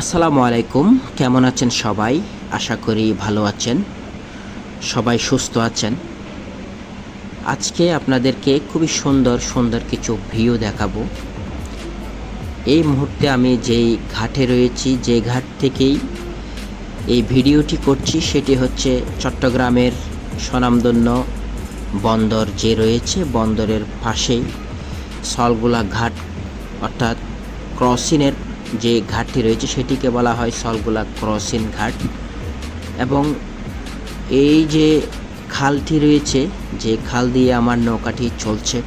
আসসালামু আলাইকুম। কেমন আছেন সবাই? আশা করি ভালো আছেন। সবাই সুস্থ আছেন। আজকে আপনাদেরকে খুবই সুন্দর সুন্দর কিছু ভিউ দেখাবো। এই মুহূর্তে আমি যেই ঘাটে রয়েছি, যে ঘাট থেকেই এই ভিডিওটি করছি, সেটি হচ্ছে চট্টগ্রামের স্বনামধন্য বন্দর যে রয়েছে, বন্দরের পাশেই সলগুলা ঘাট, অর্থাৎ ক্রসিনের যে ঘাটটি রয়েছে সেটিকে বলা হয় সলগুলা ক্রসিন ঘাট। এবং এই যে খালটি রয়েছে, যে খাল দিয়ে আমার নৌকাটি চলছে,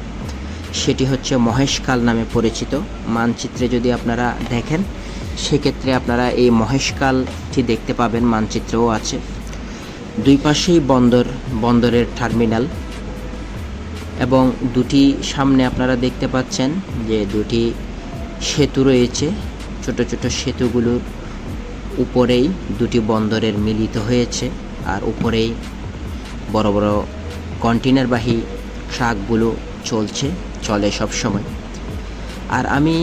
সেটি হচ্ছে মহেশখাল নামে পরিচিত। মানচিত্রে যদি আপনারা দেখেন, সেক্ষেত্রে আপনারা এই মহেশখালটি দেখতে পাবেন, মানচিত্রেও আছে। দুই পাশেই বন্দর, বন্দরের টার্মিনাল। এবং দুটি সামনে আপনারা দেখতে পাচ্ছেন যে দুটি সেতু রয়েছে। ছোট ছোট সেতুগুলোর উপরেই দুটি বন্দরের মিলিত হয়েছে আর উপরেই বড় বড় কন্টেনারবাহী ট্রাকগুলো চলছে, চলে সব সময়। আর আমি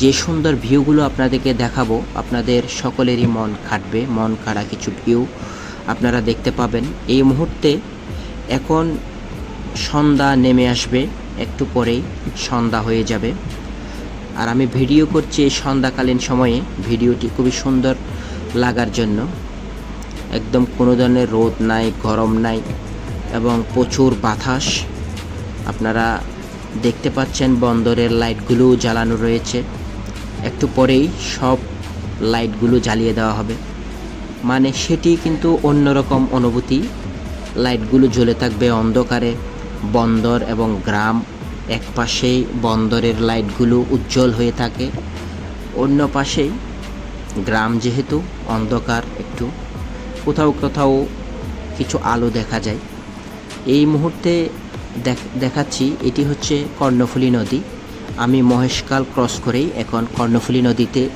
যে সুন্দর ভিউগুলো আপনাদেরকে দেখাবো, আপনাদের সকলেরই মন কাটবে মন কাড়া কিছু ভিউ আপনারা দেখতে পাবেন। এই মুহূর্তে এখন সন্ধ্যা নেমে আসবে, একটু পরেই সন্ধ্যা হয়ে যাবে। আর আমি ভিডিও করছি এই সন্ধ্যাকালীন সময়ে। ভিডিওটি খুবই সুন্দর লাগার জন্য। একদম কোনো ধরনের রোদ নাই, গরম নাই এবং প্রচুর বাতাস। আপনারা দেখতে পাচ্ছেন বন্দরের লাইটগুলোও জ্বালানো রয়েছে। একটু পরেই সব লাইটগুলো জ্বালিয়ে দেওয়া হবে। মানে সেটি কিন্তু অন্যরকম অনুভূতি। লাইটগুলো জ্বলে থাকবে অন্ধকারে। বন্দর এবং গ্রাম এক পাশেই বন্দরের লাইটগুলো উজ্জ্বল হয়ে থাকে, অন্য পাশেই গ্রাম যেহেতু অন্ধকার একটু, কোথাও কোথাও কিছু আলো দেখা যায়। এই মুহূর্তে দেখ- দেখাচ্ছি এটি হচ্ছে কর্ণফুলী নদী। আমি মহেশকাল ক্রস করেই এখন কর্ণফুলী নদীতে।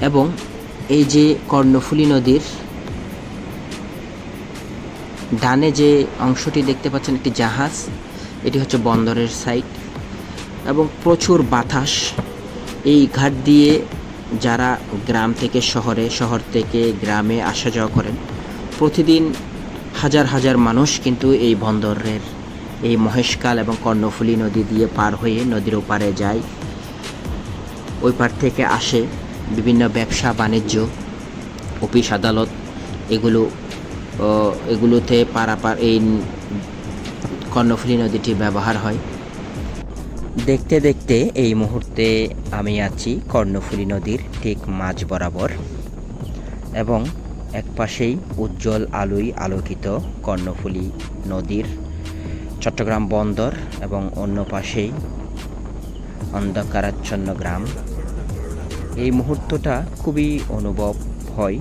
এবং এই যে কর্ণফুলী নদীর ডানে যে অংশটি দেখতে পাচ্ছেন, একটি জাহাজ এটি হচ্ছে বন্দরের সাইট এবং প্রচুর বাতাস। এই ঘাট দিয়ে যারা গ্রাম থেকে শহরে, শহর থেকে গ্রামে আসা যাওয়া করেন, প্রতিদিন হাজার হাজার মানুষ কিন্তু এই বন্দরের এই মহেশকাল এবং কর্ণফুলী নদী দিয়ে পার হয়ে নদীর ওপারে যায়। ওই পার থেকে আসে বিভিন্ন ব্যবসা, বাণিজ্য, অফিস, আদালত। এগুলো এগুলোতে পারাপার এই কর্ণফুলী নদীটি ব্যবহার হয়। দেখতে দেখতে এই মুহূর্তে আমি আছি কর্ণফুলী নদীর ঠিক মাঝ বরাবর এবং এক পাশেই উজ্জ্বল আলোয় আলোকিত কর্ণফুলী নদীর চট্টগ্রাম বন্দর এবং অন্য পাশেই অন্ধকারাচ্ছন্ন গ্রাম। এই মুহূর্তটা খুবই অনুভব হয়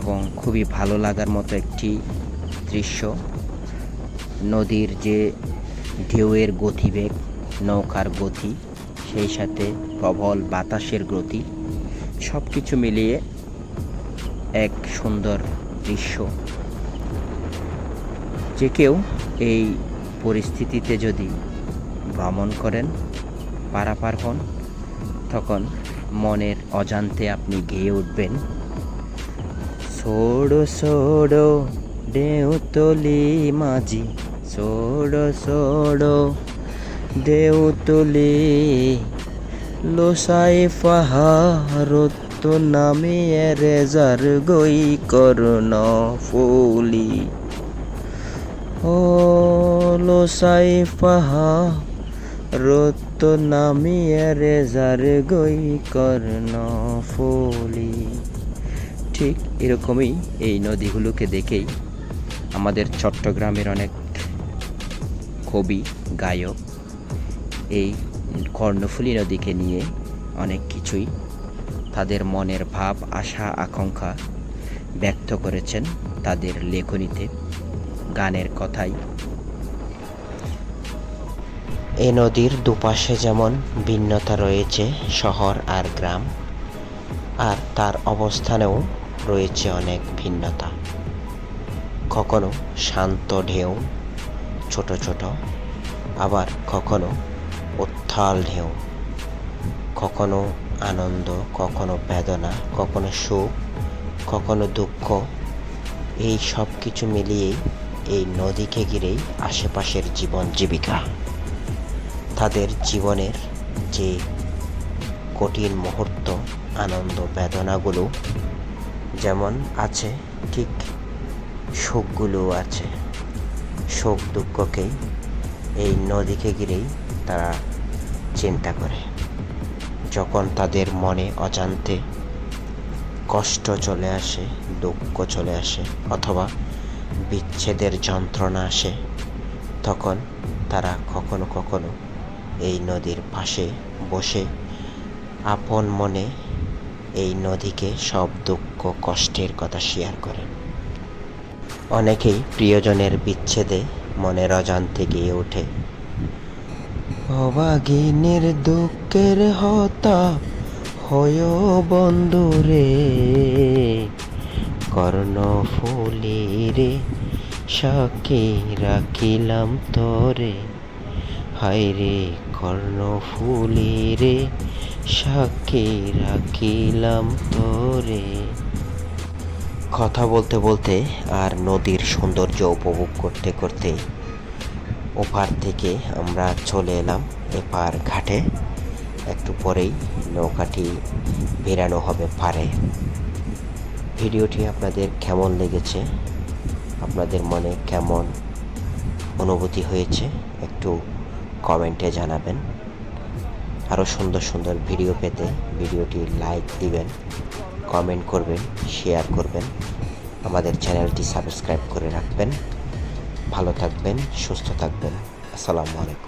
এবং খুবই ভালো লাগার মতো একটি দৃশ্য। নদীর যে ঢেউয়ের গতিবেগ, নৌকার গতি, সেই সাথে প্রবল বাতাসের গতি সব কিছু মিলিয়ে এক সুন্দর দৃশ্য। যে কেউ এই পরিস্থিতিতে যদি ভ্রমণ করেন, পারাপার হন, তখন মনের অজান্তে আপনি গেয়ে উঠবেন। সোড়ো সোড়ো ঢেউ তলি মাঝি সোড়ো সোড়ো ঢেউ তলি লোসাই পাহাড়ত তো নামে রেজার গই করুণ ফুলি ও লোসাই পাহাড়ত তো নামে রেজার গই করুণ ফুলি ঠিক এরকমই এই নদীগুলোকে দেখেই আমাদের চট্টগ্রামের অনেক কবি, গায়ক, এই কর্ণফুলী নদীকে নিয়ে অনেক কিছুই তাদের মনের ভাব, আশা, আকাঙ্ক্ষা ব্যক্ত করেছেন তাদের লেখনীতে, গানের কথাই। এই নদীর দুপাশে যেমন ভিন্নতা রয়েছে শহর আর গ্রাম, আর তার অবস্থানেও রয়েছে অনেক ভিন্নতা। কখনো শান্ত ঢেউ ছোট ছোট, আবার কখনো উত্থাল ঢেউ, কখনো আনন্দ, কখনো বেদনা, কখনো সুখ, কখনো দুঃখ, এই সব কিছু মিলিয়েই এই নদীকে ঘিরেই আশেপাশের জীবন জীবিকা। তাদের জীবনের যে কঠিন মুহূর্ত, আনন্দ, বেদনাগুলো যেমন আছে, ঠিক সুখগুলোও আছে। সুখ দুঃখকেই এই নদীকে ঘিরেই তারা চিন্তা করে। যখন তাদের মনে অজান্তে কষ্ট চলে আসে, দুঃখ চলে আসে অথবা বিচ্ছেদের যন্ত্রণা আসে, তখন তারা কখনো কখনো এই নদীর পাশে বসে আপন মনে এই নদীকে সব দুঃখ কষ্টের কথা শেয়ার করেন অনেকেই প্রিয়জনের বিচ্ছেদে মনের অজান্তে গিয়ে ওঠে। অবাগিনীর দুঃখের হতা হয় বন্ধুরে কর্ণ ফুলিরে সাক্ষী রাখিলাম তোরে। হায়রে কর্ণ ফুলিরে সাক্ষী রাখিলাম তোরে। কথা বলতে বলতে আর নদীর সৌন্দর্য উপভোগ করতে করতে ওপার থেকে আমরা চলে এলাম এপার ঘাটে। একটু পরেই নৌকাটি বেরানো হবে পারে। ভিডিওটি আপনাদের কেমন লেগেছে? আপনাদের মনে কেমন অনুভূতি হয়েছে? একটু কমেন্টে জানাবেন। আরও সুন্দর সুন্দর ভিডিও পেতে ভিডিওটি লাইক দিবেন। কমেন্ট করবেন শেয়ার করবেন। আমাদের চ্যানেলটি সাবস্ক্রাইব করে রাখবেন। ভালো থাকবেন, সুস্থ থাকবেন। আসসালামু আলাইকুম।